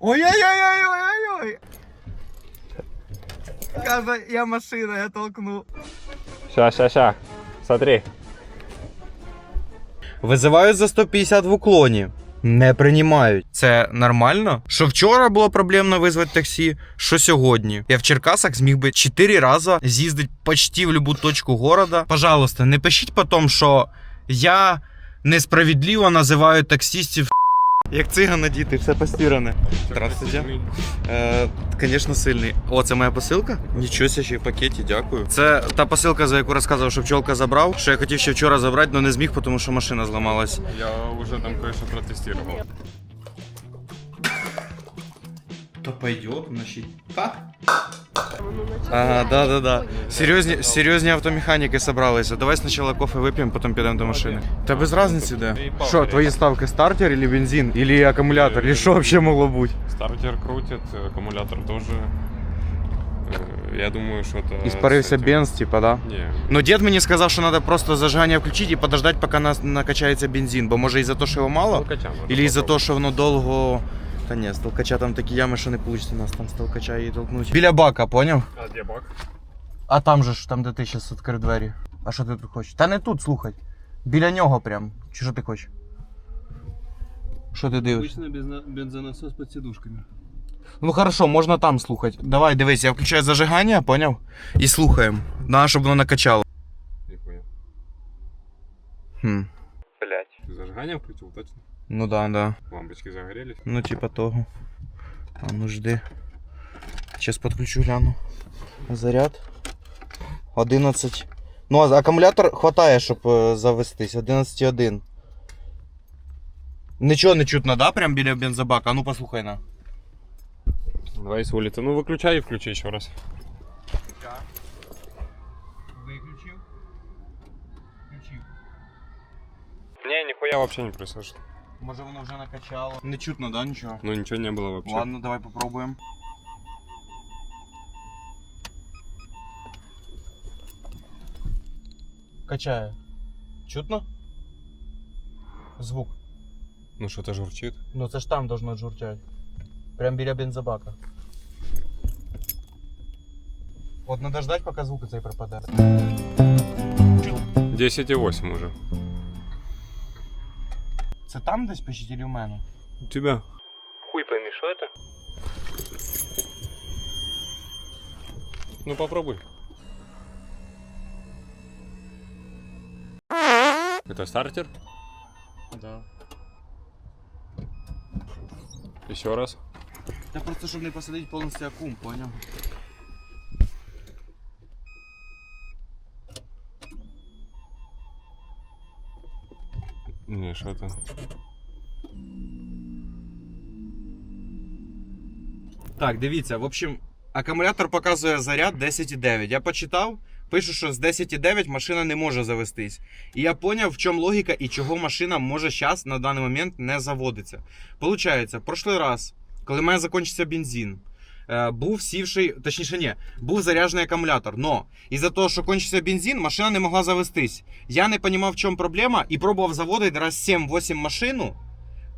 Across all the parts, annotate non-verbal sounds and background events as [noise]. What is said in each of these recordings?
Ой-ой-ой-ой-ой-ой. Каже, я машина, я толкну. Ща, ща, ща. Смотри. Визивають за 150 в уклоні. Не приймають. Це нормально? Що вчора було проблемно визвати таксі, що сьогодні. Я в Черкасах зміг би 4 рази з'їздити почти в будь-яку точку города. Пожалуйста, не пишіть потім, що я несправедливо називаю таксистів. Як цигана діти, все постіране. Здравствуйте. Е, Звісно, сильний. О, це моя посилка? Нічого себе, ще в пакеті, дякую. Це та посилка, за яку розказував, що пчолка забрав. Що я хотів ще вчора забрати, але не зміг, тому що машина зламалась. Я уже там кое-что протестировал. То пойдет, значит. Так? Ага, да, да, да. Серйозні, серйозні автомеханіки собралися. Давай спочатку кофе вип'ємо, потім підемо до машини. Та без різниці де. Що, твої ставки стартер или бензин, или акумулятор, или що взагалі могло бути? Стартер крутит, аккумулятор тоже. Э, Я думаю, что это... Іспарився с этим- бенз, типа, да? Не, Ну, дед мені сказав, що треба просто зажигання включити і подождати, поки нас накачається бензин. Бо може із-за того, що його мало, толкача можно Или із-за того, попробовать. що воно довго. та ні, з толкача там такі ями, що не вийде нас там з толкача її толкнуть. Біля бака, поняв? А где бак? А там же ж, там, де ти зараз відкрив двері. А що ти тут хочеш? Та не тут, слухай. Біля нього прям. Чи що ти хочеш? Що ти дивишся? Обычно безна- бензонасос под сидушками. Ну хорошо, можна там слухати. Давай, дивись, я включаю зажигання, поняв? І слухаємо. На, щоб воно накачало. Ты зажигание включил, точно? Ну да, да. Лампочки загорелись. Ну, типа того. А ну жди. Сейчас подключу гляну. Заряд. 11. Ну, а акумулятор хватає, щоб е, завестись. 11,1. Нічого не чутно, да? Прям біля бензобака. А ну послухай на. Давай с улицы. Ну выключай и включи еще раз. нихуя вообще не происходит. Може воно вже накачало. Не чутно, да, нічого? Ну ничего не было вообще. Ладно, давай попробуємо. Качає. Чутно? Звук. Ну что-то журчит. Ну це ж там должно журчать. Прям біля бензобака. От надо ждать, поки звук цей пропаде. 10,8 уже. Це там десь пишіть или у мене? У тебя? Хуй пойми, что это? Ну попробуй. Это стартер? Да. Еще раз. Та просто щоб не посадити повністю акум, поняв? Что-то. Так, дивіться, в общем, акумулятор показує заряд 10,9. Я почитав, пишу, що з 10,9 машина не може завестись. І я поняв, в чому логіка і чого машина може зараз на даний момент не заводиться. Получається, в прошлий раз, коли в мене закінчився бензин, був сівший, точніше, ні, був заряджений акумулятор. Но із-за того, що кончився бензин, машина не могла завестись. Я не розумів, в чому проблема, і пробував заводити раз 7-8 машину.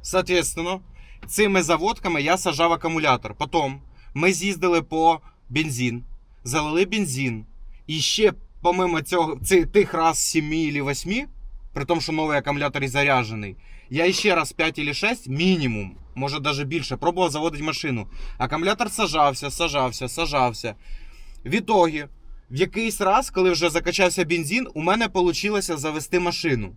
Соответственно, цими заводками я сажав акумулятор. Потім ми з'їздили по бензин, залили бензин. І ще, помимо цього, цих тих раз 7 або 8, при тому, що новий акумулятор і заряджений, я ще раз 5 або 6 мінімум, може навіть більше, пробував заводити машину. Акумулятор сажався, сажався, сажався. В ітогі, в якийсь раз, коли вже закачався бензин, у мене вийшло завести машину.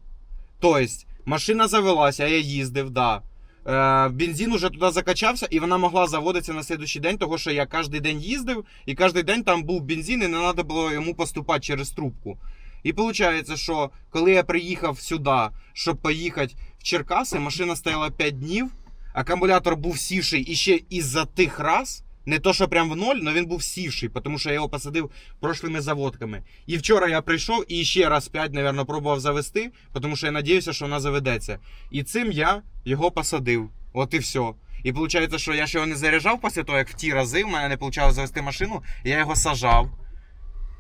Тобто, машина завелася, я їздив, да. Е, бензин уже туди закачався, і вона могла заводитися на слідуючий день, тому що я кожен день їздив, і кожен день там був бензин, і не треба було йому поступати через трубку. І виходить, що коли я приїхав сюди, щоб поїхати в Черкаси, машина стояла 5 днів, акумулятор був сівший і ще із-за тих раз. Не то, що прям в ноль, але він був сівший, тому що я його посадив прошлими заводками. І вчора я прийшов і ще раз 5, мабуть, пробував завести, тому що я надіюся, що вона заведеться. І цим я його посадив. От і все. І виходить, що я ще його не заряджав після того, як в ті рази в мене не вийшло завести машину, я його сажав,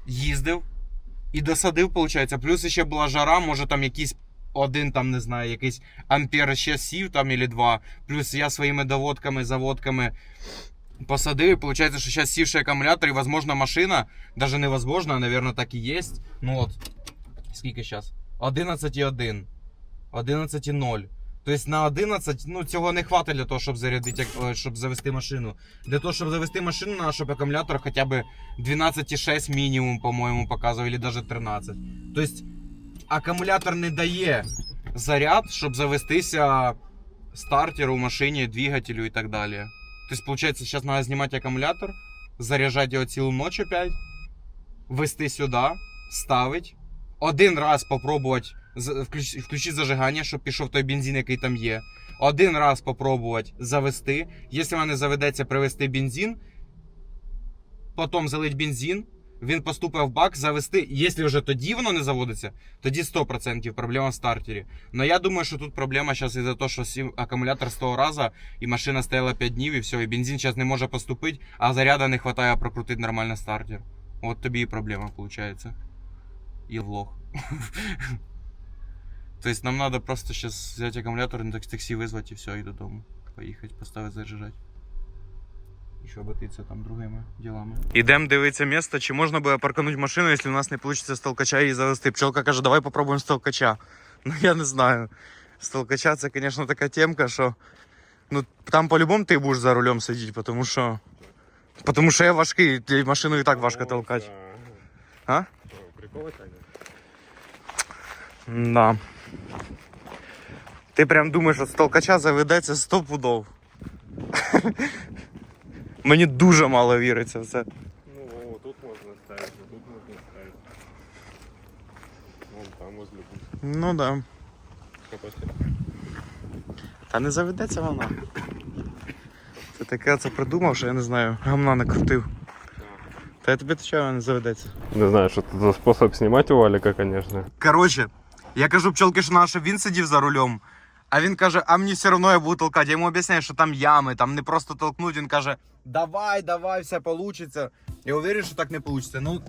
їздив і досадив, виходить. Плюс ще була жара, може там якісь один там, не знаю, якийсь ампер ще сів там или два. Плюс я своїми доводками, заводками посадив. Виходить, що зараз сівший акумулятор, і, возможно, машина, даже невозможно, а, наверное, так і є. Ну от, скільки зараз? 11,1. 11,0. Тобто на 11, ну цього не хватить для того, щоб зарядити, е, щоб завести машину. Для того, щоб завести машину, треба, щоб акумулятор хоча б 12,6 мінімум, по-моєму, показував, або навіть 13. Тобто акумулятор не дає заряд, щоб завестися стартеру, в машині, двигателю і так далі. Тобто, виходить, зараз треба знімати акумулятор, заряджати його цілу ніч опять, вести сюди, ставити, один раз попробувати включити зажигання, щоб пішов той бензин, який там є. Один раз попробувати завести. Якщо в мене заведеться привести бензин, потім залить бензин, він поступить в бак, завести. Якщо вже тоді воно не заводиться, тоді 100% проблема в стартері. Но я думаю, що тут проблема зараз із-за того, що акумулятор з того разу, і машина стояла 5 днів, і все, і бензин зараз не може поступити, а заряда не вистачає прокрутити нормально стартер. От тобі і проблема виходить. І влог. [laughs] То есть нам надо просто сейчас взять аккумулятор, на такс- такси вызвать и все, и додому. Поїхати, поставити заряджати. І що обратитися там другими ділами. Ідемо дивитися місце, чи можна буде парканути машину, якщо у нас не вийде з толкача її завести. Пчелка каже, давай попробуємо з толкача. Ну я не знаю. З толкача це, звісно, така темка, що. Ну, там по-любому ти будеш за рулем сидіти, тому що. Тому що я важкий, і машину і так важко толкати. А? Приколи так? Да. Ти прям думаєш, що з толкача заведеться 100 пудов. Мені дуже мало віриться в це. Ну, о, тут можна ставити, тут можна ставити. Вон там возле. Ну да. Та не заведеться вона. Це таке це придумав, що я не знаю, гамна накрутив. Та я тобі отвечаю, не заведеться. Не знаю, що це за спосіб знімати у Валіка, звісно. Коротше, я кажу пчелки, що наше він сидів за рулем. А він каже, а мені все одно я буду толкати. Я йому об'ясняю, що там ями, там не просто толкнуть. Він каже, давай, давай, все получится. Я уверен, що так не получится. Ну,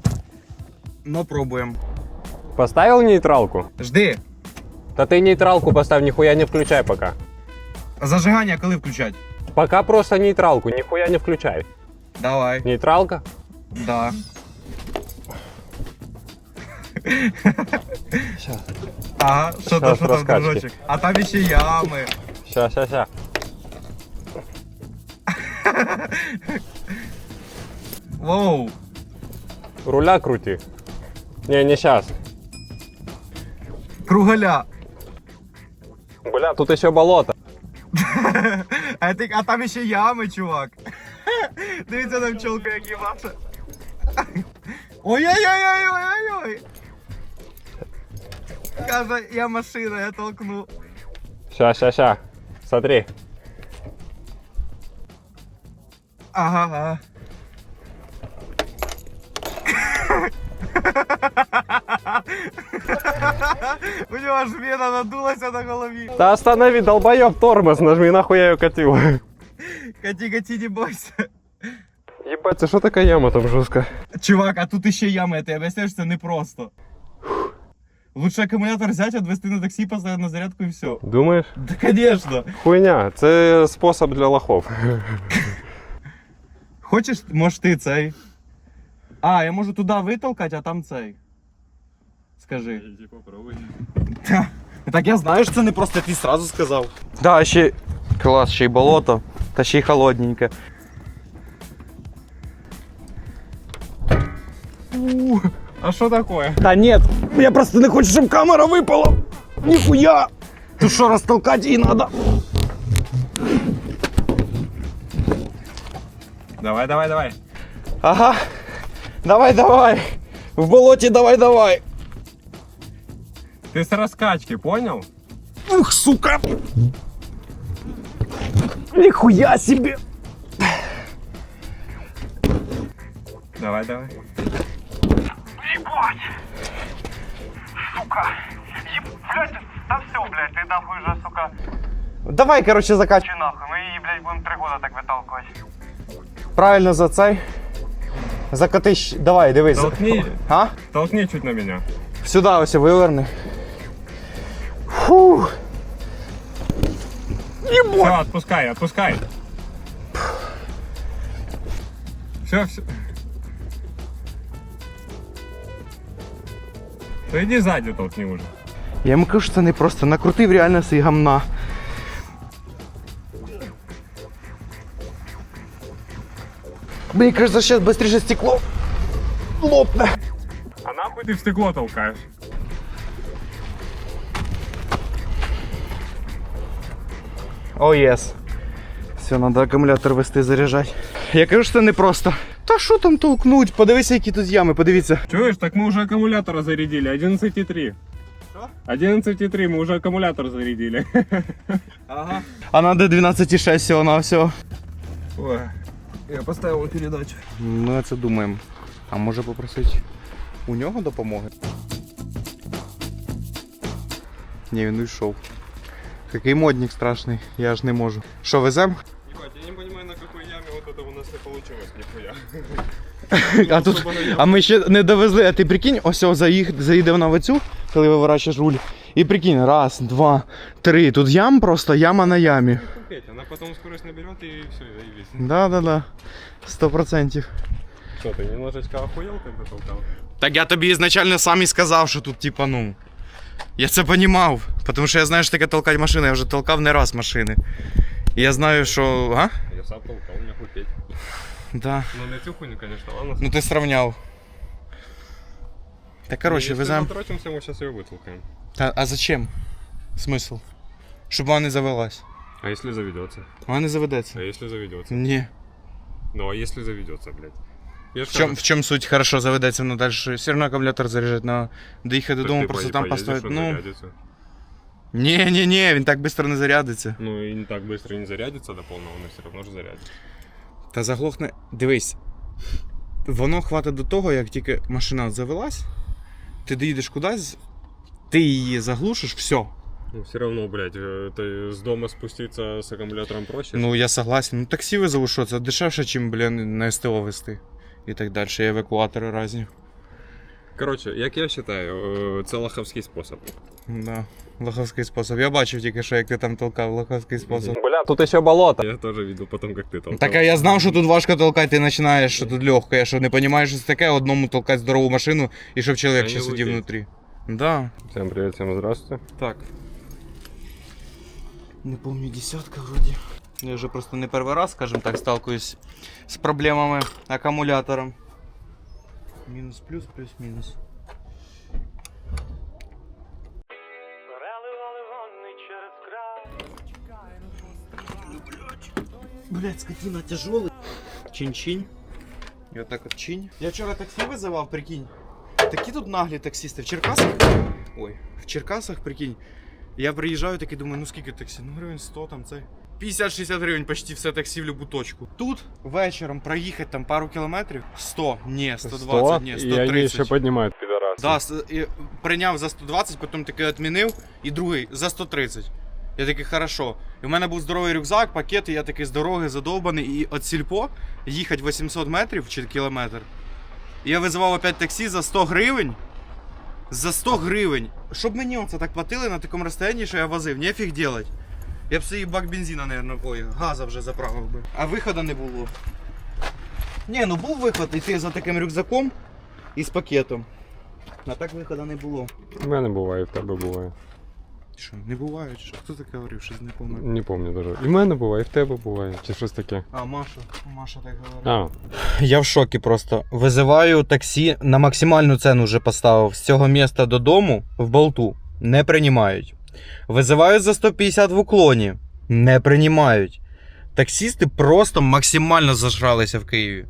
ну пробуємо. Поставил нейтралку? Жди. Да ты нейтралку поставь, нихуя не включай пока. Зажигання коли включать? Пока просто нейтралку, нихуя не включай. Давай. Нейтралка? Да. Сейчас. Ага, що там, Щас що там, розкачки. дружочек? А там ще ями. Сейчас, сейчас, сейчас. Воу. Руля крути. Не, не сейчас. Кругаля. Бля, тут еще болото. [laughs] А, ти, а там ще ями, чувак. [laughs] Дивіться на пчелку, як їбаше. [laughs] Ой-ой-ой-ой-ой-ой. Каже, я машина, я толкну. Сейчас, сейчас, сейчас. Смотри. Ага, ага. [laughs] У нього аж вена надулася на голові. Да останови, долбоеб, тормоз, нажми, нахуй я ее катил. Каті, каті, не бойся. Ебать, это что такая яма там жесткая? Чувак, а тут ще ями, я тобі об'ясняю, що це непросто. Лучше акумулятор взяти, відвести на таксі, поставити на зарядку і все. Думаешь? Да, конечно. Хуйня, це способ для лохов. Хочеш, може ти цей. А, я можу туди витолкати, а там цей. Скажи. Іди попробуй. Так я знаю, що це не просто ти сразу сказав. Да, ще клас, ще й болото, та ще й холодненьке. У, а що таке? Да нет, я просто не хочу, щоб камера випала. Нихуя. Тут що, растолкать її надо? Давай, давай, давай. Ага. Давай, давай. В болоті давай, давай. Ти з розкачки, понял? Ух, сука! Нихуя себе! Давай, давай. Да все, блядь, ты нахуй уже, сука, Давай, короче, закачуй. чи нахуй. Мы її, блядь, будем три года так виталкивать. Правильно за цей. Закати. щ- Давай, дивись. Толкни, А? толкни чуть на меня. Сюди ось виверни. Фух. Все, отпускай, отпускай. Все, все. Да иди сзади толкни уже. Я йому кажу, що це не просто накрутив реально свій гамна. Мені кажется, зараз швидше стекло лопне. А нахуй ты в стекло толкаешь? О, єс. Все, треба акумулятор вести заряджати. Я кажу, що це не просто. Та що там толкнуть? Подивися, які тут ями, подивіться. Чуешь, так мы уже аккумулятора зарядили, 11,3. Что? 11,3, мы уже аккумулятор зарядили. Ага. А надо 12,6 всього на всього. Ой, я поставил передачу. Ми це думаємо. А може попросити у нього допомоги? Ні, він уйшов. Який модник страшний, я ж не можу. Що, везем? Получилось. [laughs] А тут. А ми ще не довезли, а ти прикинь, ось о, заїх, заїде вона в оцю, коли виворачуєш руль. І прикинь, раз, два, три. Тут ям просто, яма на ямі. Купить, она потом скорость наберет и все, и весь. Да, да, да. Сто процентів. Что, ты немножечко охуел, когда толкал? Так я тобі ізначально сам і сказав, що тут, типа, ну. Я це понімав. Тому що я знаю, що таке толкати машини, я вже толкав не раз машини. І я знаю, що. А? Я сам толкал, мне купить. Да. Ну, на эту хуйню, конечно, ладно. Ну ти сравняв. Та коротше, Если везем. затрачимся, мы сейчас ее вытолкаем. Та, а зачем? Смисл? Щоб вона не завелась. А если заведется? Вона не заведеться. А если заведется? Ні. Ну, а если заведется, блядь? Я ж В чем, кажу, в чем суть? Хорошо заведеться, но дальше все равно аккумулятор заряджать на доїхати так додому, ты просто по- там поедешь, поставити. он Ну. зарядится. Ні, ні, ні, він так швидко не зарядиться. Ну, и не так быстро не зарядится до полного, но все равно же зарядится. Та заглохне. Дивись. Воно хватить до того, як тільки машина завелась, ти доїдеш кудись, ти її заглушиш, все. Ну, все равно, блядь, э, это с дома спуститься с аккумулятором проще. Ну я согласен. Ну таксі визову, що це дешевше, ніж, блін, на СТО вести. І так далі. І евакуатори різні. Короче, як я вважаю, э, це лоховський спосіб. Да. Лоховський спосіб. Я бачив тільки що, як ти там толкав лоховський спосіб. Бля, тут еще болото. Я тоже видел потом, как ты толкал. Так а я знав, що тут важко толкати, ти починаєш, що тут легко. Я що не розумієш, що це таке, одному толкати здорову машину і щоб чоловік ще сидів внутрі. Да. Всем привет, всем здравствуйте. Так. Не помню, десятка вроді. Я вже просто не перший раз, скажімо так, сталкуюсь з проблемами акумулятора. Мінус плюс, плюс мінус. Блять, скотина тяжелый. Чинь-чинь. И вот так вот чинь. Я вчора таксі визивав, прикинь. Такі тут наглі таксисти. В Черкасах. Ой, в Черкасах, прикинь. Я приїжджаю такий думаю, ну скільки таксі? Ну гривень 100 там це. 50-60 гривень почти все таксі в любу точку. Тут вечором проїхати там пару кілометрів 100, ні, 120, ні, 130. поднимают пидорасы. Да, с- і прийняв за 120, потім таки відмінив, і другий за 130. Я такий, хорошо. І в мене був здоровий рюкзак, пакет, і я такий з дороги задовбаний, і від сільпо їхати 800 метрів чи кілометр. І я визивав опять таксі за 100 гривень. За 100 гривень. Щоб мені оце так платили на такому розстоянні, що я возив, нефіг делать. Я б собі бак бензина, наверное, ой, газа вже заправив би. А виходу не було. Ні, ну був виход йти за таким рюкзаком і з пакетом. А так виходу не було. У мене буває, в тебе буває. Що, не буває, що? Хто таке говорив, щось не пам'ятаю. Не помню даже. І в мене буває, і в тебе буває. Чи щось таке. А, Маша. Маша так говорила. А, Я в шокі просто. Визиваю таксі на максимальну ціну вже поставив. З цього міста додому в болту. Не приймають. Визиваю за 150 в уклоні. Не приймають. Таксісти просто максимально зажралися в Києві.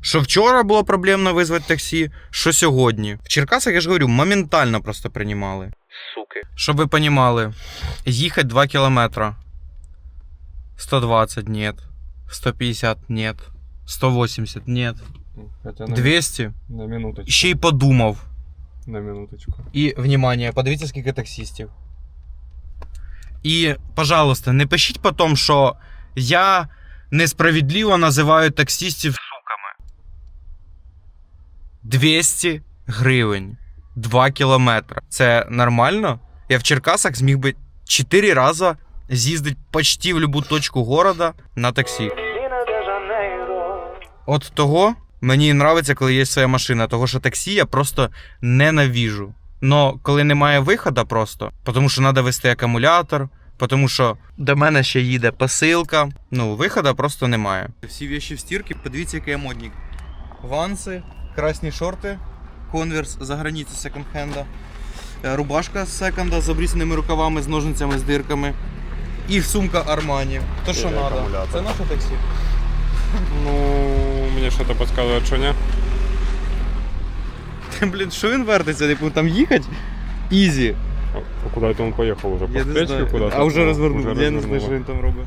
Що вчора було проблемно визвати таксі, що сьогодні. В Черкасах, я ж говорю, моментально просто приймали. Суки. Щоб ви понімали, їхати 2 кілометра. 120 нет. 150 нет. 180 нет. хоча 200. на минуточку. Ще й подумав. На минуточку. І, внимание, подивіться, скільки таксистів. І, пожалуйста, не пишіть потім, що я несправедливо називаю таксистів суками. 200 гривень. 2 кілометри. Це нормально? я в Черкасах зміг би 4 рази з'їздити почти в будь-яку точку города на таксі. От того мені нравиться, коли є своя машина, того що таксі я просто ненавіжу. Но коли немає виходу просто, тому що треба вести акумулятор, тому що до мене ще їде посилка. Ну, виходу просто немає. Всі віші в стірки, подивіться, який я модник. Ванси, красні шорти, конверс за границю секонд-хенда, е, рубашка з секонда з обрізаними рукавами, з ножницями, з дирками. І сумка Армані. То що треба. Це наше таксі. Ну, мені щось підказує, що ні. Блін, що він вертиться? Типу там їхати? Ізі. А куди он поехал уже? По Я не встречке знаю. куда-то? А вже Ну, розвернув. Я не знаю, що він там робить.